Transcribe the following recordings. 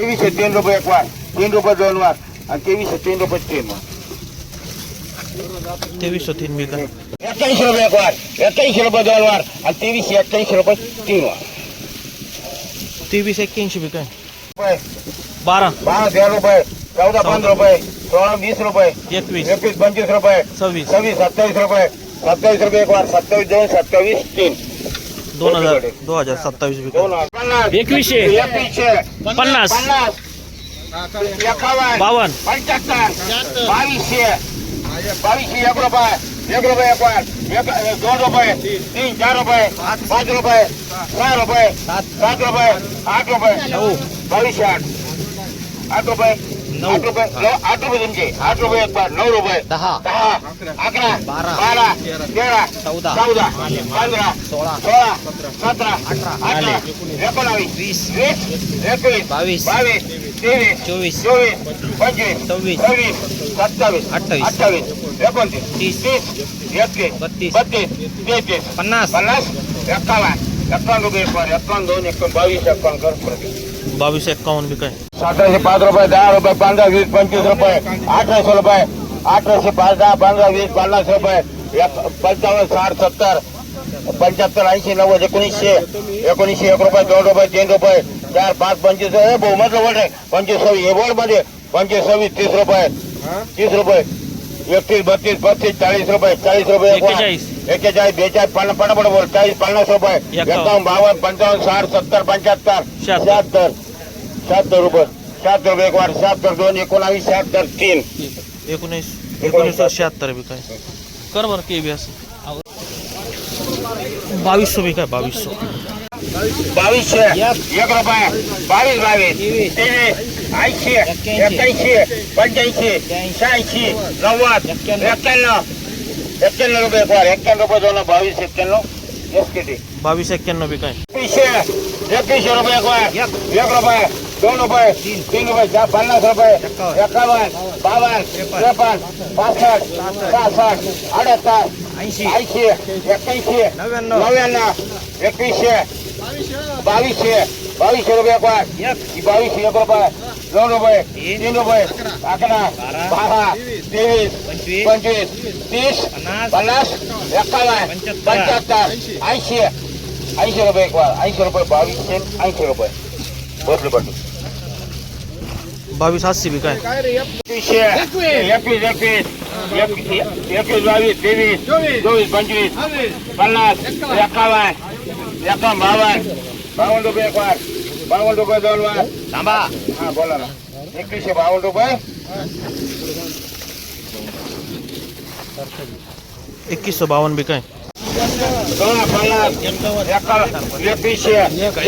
કેવી છે ટ્રેન એક વાર ટ્રેન રોકો ત્રણ વાર અને કેવી છે ટ્રેન રોકો ટ્રેનમાં ત્રેવીસો થી મીટર એકતાલીસ એક વાર એકતાલીસ રૂપિયા ત્રણ વાર અને ત્રેવીસ એકતાલીસ ત્રણ વાર ત્રેવીસ એક્યાસી રૂપિયા બાર. બાર તેર રૂપિયા. ચૌદ પંદર રૂપિયા. ત્રણ વીસ રૂપિયા. એકવીસ. એકવીસ પંચવીસ રૂપિયા. છવ્વીસ. છવ્વીસ સત્યાવીસ રૂપિયા. સત્યાવીસ રૂપિયા એક વાર સત્યાવીસ જણ સત્યાવીસ दोन सत्तावीस तीन दोन हजार दोन हजार सत्तावीस बी दोन काय हजार पन्नास एकवीसशे एकवीसशे पन्नास पन्नास एकावन्न बावन्न पंच्याहत्तर बावीसशे बावीसशे एक रुपये एक रुपये एक वार एक दोन रुपये तीन चार रुपये पाच रुपये सहा रुपये सात रुपये आठ रुपये नऊ बावीसशे आठ आठ रुपये नऊ. आठ रुपये नऊ आठ रुपये तुमचे आठ रुपये एक बार नऊ रुपये दहा दहा अकरा बारा. बारा तेरा चौदा. चौदा पंधरा सोळा. सोळा सतरा अठरा. अठरा एकोणावीस वीस. वीस एकवीस बावीस. बावीस तेवीस चोवीस. चोवीस पंचवीस सव्वीस. सव्वीस सत्तावीस अठ्ठावीस. अठ्ठावीस एकोणतीस तीस. तीस एकतीस बत्तीस. बत्तीस तेहतीस पन्नास पन्नास एकावन्न एकावन्न रुपये एक वार एकावन्न दोन एकावन्न बावीस एकावन्न कर प्रति बावीस एक्कावन्न बी काय सतराशे पाच रुपये दहा रुपये पंधरा वीस पंचवीस रुपये अठराशे रुपये अठराशे पाच दहा पंधरा वीस पन्नास रुपये एक पंचावन्न साठ सत्तर पंच्याहत्तर ऐंशी नव्वद एकोणीसशे एकोणीसशे एक रुपये दोन रुपये तीन रुपये चार पाच पंचवीस हे बहुमतलं वट आहे पंचवीस सव्वीस हे बोर्ड मध्ये पंचवीस सव्वीस तीस रुपये तीस रुपये एकतीस बत्तीस पस्तीस चाळीस रुपये चाळीस रुपये एक. एक्केचाळीस. बेचाळीस पन्नास पन्नास बोल चाळीस पन्नास रुपये एकावन्न. एकावन्न बावन्न पंचावन्न साठ सत्तर पंच्याहत्तर शहात्तर. शहात्तर शहात्तर रुपये शहात्तर रुपये एक वार शहात्तर दोन एकोणावीस शहात्तर तीन एकोणीस एकोणीसशे शहात्तर बी काय कर बरं के बी असं बावीसशे बी काय बावीसशे बावीसशे एक रुपये बावीस बावीस तेवीस ऐंशी एक्क्याऐंशी पंच्याऐंशी शहाऐंशी नव्वद एक्क्याण्णव एक्क्याण्णव रुपये एक वार एक्क्याण्णव रुपये दोन बावीस एक्क्याण्णव एस के टी बावीस एक्क्याण्णव बी काय एकवीसशे एकवीसशे रुपये एक वार एक रुपये દોઢ ત્રણ તીન ચાર પાંચ રૂપિયા એકાવન બાવન ત્રેપન પાસઠ સાસઠ અડતાલીસ એસી એકવીસી નવ્યાણું એકવીસે બાવીસે બાવીસ રૂપિયા એક બાવીસ એક રૂપિયા ત્રણ રૂપિયા તીન રૂપિયા આકડા બારા ત્રેવીસ પંચવીસ ત્રીસ પચાસ એકાવન પંચોતેર એસી એસી રૂપિયા એકવાર એસી રૂપિયા બાવીસ એસી રૂપિયા बसले पटू बावीस अस्सी बी काय? एकवीस एकवीस। एक- एकवीस बावीस तेवीस चोवीस पंचवीस पन्नास एकावन्न एकावन्न बावन्न बावन्न रुपये एक वार बावन्न रुपये दोन वार थांबा। हा बोला ना। एकवीसशे बावन्न रुपये। एकवीसशे बावन्न बी काय? पन्नास एकावन्न एकवीसशे एक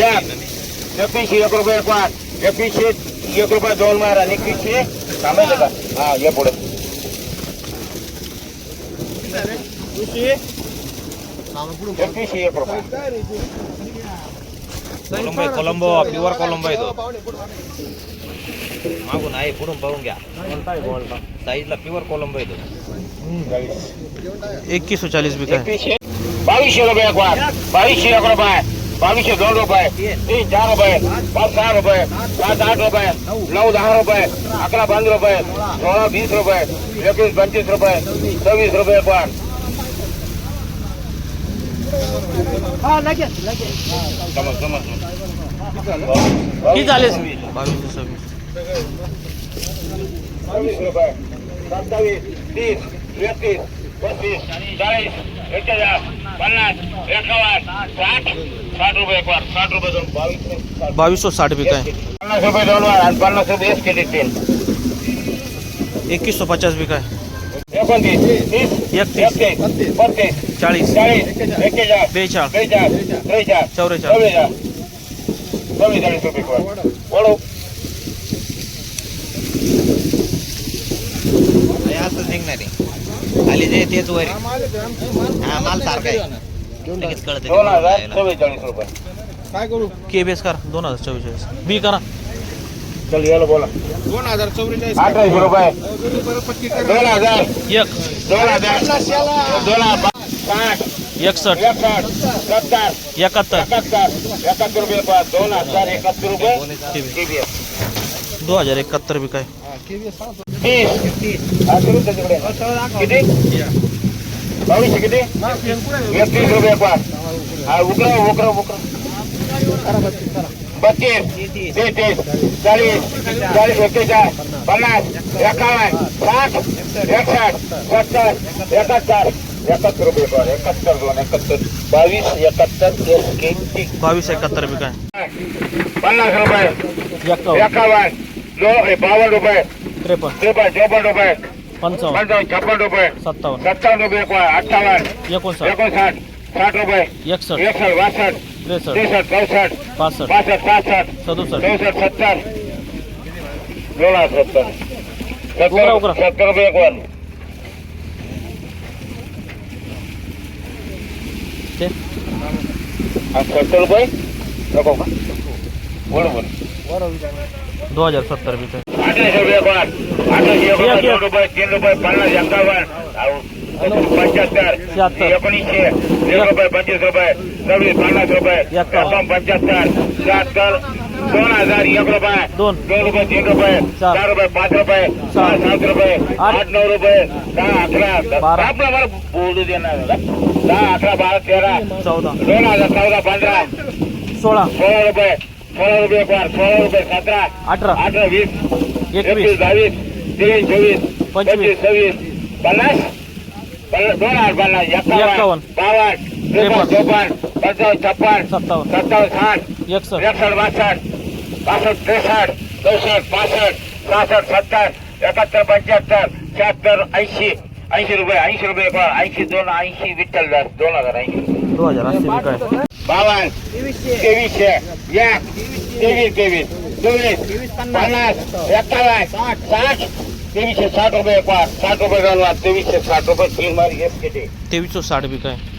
एकवीसशे एक रुपये एक वार एकवीसशे एक रुपये दोन आणि एकवीसशे थांबायचं का हा ये पुढे। एकवीसशे एक रुपये कोलंबो प्युअर कोलंबो आहे तो मागून आहे पुढून पाहून घ्या। साईजला प्युअर कोलंबो आहे तो एकवीसशे चाळीस एकवीसशे बावीसशे रुपये बावीसशे एक रुपये। बावीसशे दोन रुपये तीन चार रुपये पाच सहा रुपये सात आठ रुपये नऊ दहा रुपये अकरा पंधरा रुपये सोळा वीस रुपये एकवीस पंचवीस रुपये सव्वीस रुपये एक वार समज समज किती झाले बावीसशे सव्वीस पन्नास एकावन्न साठ। साठ रुपये एक वार साठ रुपये दोन बावीस बावीसशे साठ। पन्नास रुपये दोन वार आणि पन्नास रुपये एस केली तीन। एकवीसशे पचास बी काय एकोणतीस तीस एकतीस. एकतीस पस्तीस चाळीस चाळीस एक्केचाळीस बेचाळ त्रेचाळीस चव्वेचाळीस रुपये एक वळू हे निघणार आहे. खाली जे तेच वर. आहे. हा माल सारखा आहे. लगेच कळतं दोन हज़ार चव्वेचाळीस रुपये. के बेस करा दोन हज़ार चव्वेचाळीस. बी करा. चल याला बोला. दोन हज़ार चौवेचाळीस अठराशे रुपये. दोन हज़ार. एक. दोन हज़ार. दोन हज़ार साठ एकसष्ट एकसष्ट सत्तर. एकाहत्तर. एकाहत्तर. एकाहत्तर रुपये पाच. दोन हज़ार एकाहत्तर रुपये. TVS. TVS. दो हज़ार एकाहत्तर भी काय? तीस. सुरू त्याच्याकडे. किती? बावीसशे किती? एकतीस रुपये पाच हा उकरा उकरा उकरा. बत्तीस तेहतीस चाळीस चाळीस एक्केचाळीस पन्नास एकावन्न साठ एकसष्ट सत्तर एकाहत्तर. एकाहत्तर रुपये पाच एकाहत्तर दोन एकाहत्तर. बावीस एकाहत्तर एक एक बावीस एकाहत्तर काय? पन्नास रुपये. एकावन्न. बावन्न रुपये. त्रेपन्न. त्रेपन्न चौपन्न रुपये. પંચાવન. છપ્પન રૂપિયા. સત્તાવન. સત્તાવન રૂપિયા અઠાવન. એકોણસાઠ એકોણસાઠ સાઠ રૂપિયા. એકસઠ. એકસઠ બાસઠ. ત્રેસઠ. ત્રેસઠ ચોસઠ. પાસઠ. પાસઠ સાસઠ. સદુસઠ ચોસઠ સત્તર. જોડા સત્તર. સત્તર સત્તર રૂપિયા એકવાર આ સત્તર રૂપિયા? બરોબર બરોબર दो हजार सत्तर रुपये तीन रुपये पन्नास एकावन्न. पंच्याहत्तर. एकोणीसशे. एक. रुपये पंचवीस रुपये. सव्वीस पन्नास रुपये. एकावन्न. पंच्याहत्तर. शहात्तर. दोन हजार एक रुपये. दोन. दोन रुपये तीन रुपये. चार. रुपये पाच रुपये. सहा सात रुपये. आठ. नऊ रुपये. दहा अकरा. बारा. आपलं मला बोलू देणार? दहा अकरा बारा तेरा. चौदा. दोन हजार चौदा पंधरा. सोळा. सोळा रुपये. सोळा रुपये वार सोळा रुपये सतरा अठरा. अठरा वीस एकवीस. बावीस तेवीस चोवीस पंचवीस. सव्वीस पन्नास दोन हजार पन्नास एकावन्न. बावन्न त्रेपन्न चौपन्न पंचावन्न छप्पन सत्तावन्न. सत्तावन्न साठ एकसष्ट. एकसष्ट बासष्ट बासष्ट त्रेसष्ट चौसष्ट पासष्ट सहासष्ट सत्तर एकाहत्तर पंच्याहत्तर शहात्तर ऐंशी ऐंशी रुपये ऐंशी रुपये ऐंशी दोन ऐंशी विठ्ठल दोन हजार ऐंशी. दो हज़ार अस्सी बावन तेवीस तेवीस तेवीस चौबीस साठ तेवीस साठ रुपये साठ रुपये तेवीस साठ रुपये तीन तेवीस सौ साठ भी का है